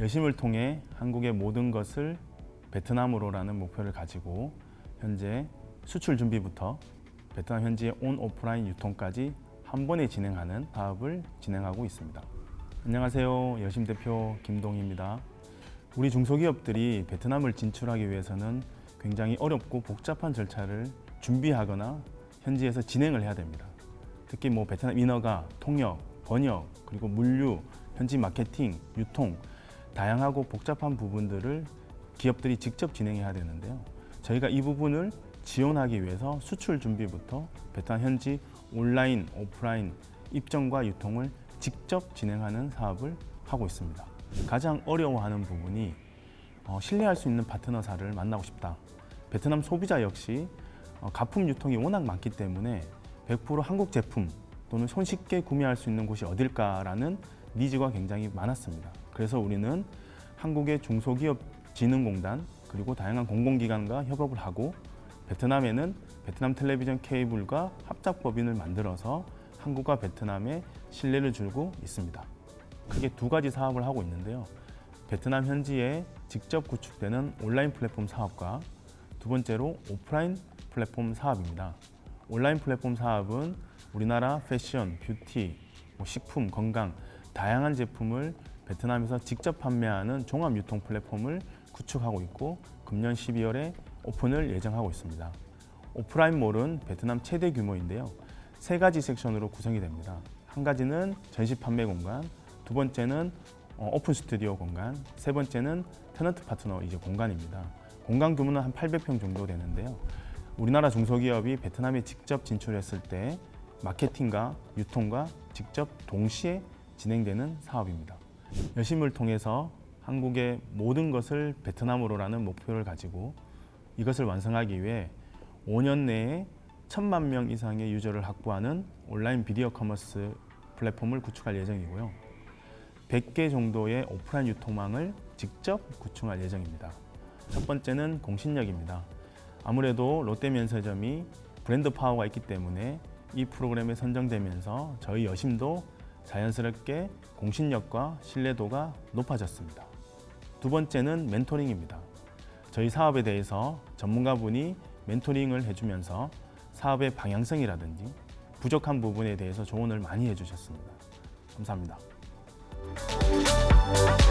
여심을 통해 한국의 모든 것을 베트남으로라는 목표를 가지고 현재 수출 준비부터 베트남 현지의 온 오프라인 유통까지 한 번에 진행하는 사업을 진행하고 있습니다. 안녕하세요. 여심 대표 김동희입니다. 우리 중소기업들이 베트남을 진출하기 위해서는 굉장히 어렵고 복잡한 절차를 준비하거나 현지에서 진행을 해야 됩니다. 특히 뭐 베트남 인허가, 통역, 번역, 그리고 물류, 현지 마케팅, 유통 다양하고 복잡한 부분들을 기업들이 직접 진행해야 되는데요. 저희가 이 부분을 지원하기 위해서 수출 준비부터 베트남 현지 온라인, 오프라인 입점과 유통을 직접 진행하는 사업을 하고 있습니다. 가장 어려워하는 부분이 어, 신뢰할 수 있는 파트너사를 만나고 싶다. 베트남 소비자 역시 어, 가품 유통이 워낙 많기 때문에 100% 한국 제품 또는 손쉽게 구매할 수 있는 곳이 어딜까라는 니즈가 굉장히 많았습니다. 그래서 우리는 한국의 중소기업 진흥공단 그리고 다양한 공공기관과 협업을 하고 베트남에는 베트남 텔레비전 케이블과 합작법인을 만들어서 한국과 베트남에 신뢰를 주고 있습니다. 크게 두 가지 사업을 하고 있는데요. 베트남 현지에 직접 구축되는 온라인 플랫폼 사업과 두 번째로 오프라인 플랫폼 사업입니다. 온라인 플랫폼 사업은 우리나라 패션, 뷰티, 뭐 식품, 건강 다양한 제품을 베트남에서 직접 판매하는 종합 유통 플랫폼을 구축하고 있고 금년 12월에 오픈을 예정하고 있습니다. 오프라인 몰은 베트남 최대 규모인데요. 세 가지 섹션으로 구성이 됩니다. 한 가지는 전시 판매 공간, 두 번째는 어, 오픈 스튜디오 공간, 세 번째는 테넌트 파트너 이제 공간입니다. 공간 규모는 한 800평 정도 되는데요. 우리나라 중소기업이 베트남에 직접 진출했을 때 마케팅과 유통과 직접 동시에 진행되는 사업입니다. 여심을 통해서 한국의 모든 것을 베트남으로라는 목표를 가지고 이것을 완성하기 위해 5년 내에 천만 명 이상의 유저를 확보하는 온라인 비디오 커머스 플랫폼을 구축할 예정이고요. 100개 정도의 오프라인 유통망을 직접 구축할 예정입니다. 첫 번째는 공신력입니다. 아무래도 롯데 면세점이 브랜드 파워가 있기 때문에 이 프로그램에 선정되면서 저희 여심도 자연스럽게 공신력과 신뢰도가 높아졌습니다. 두 번째는 멘토링입니다. 저희 사업에 대해서 전문가분이 멘토링을 해주면서 사업의 방향성이라든지 부족한 부분에 대해서 조언을 많이 해주셨습니다. 감사합니다. Thank you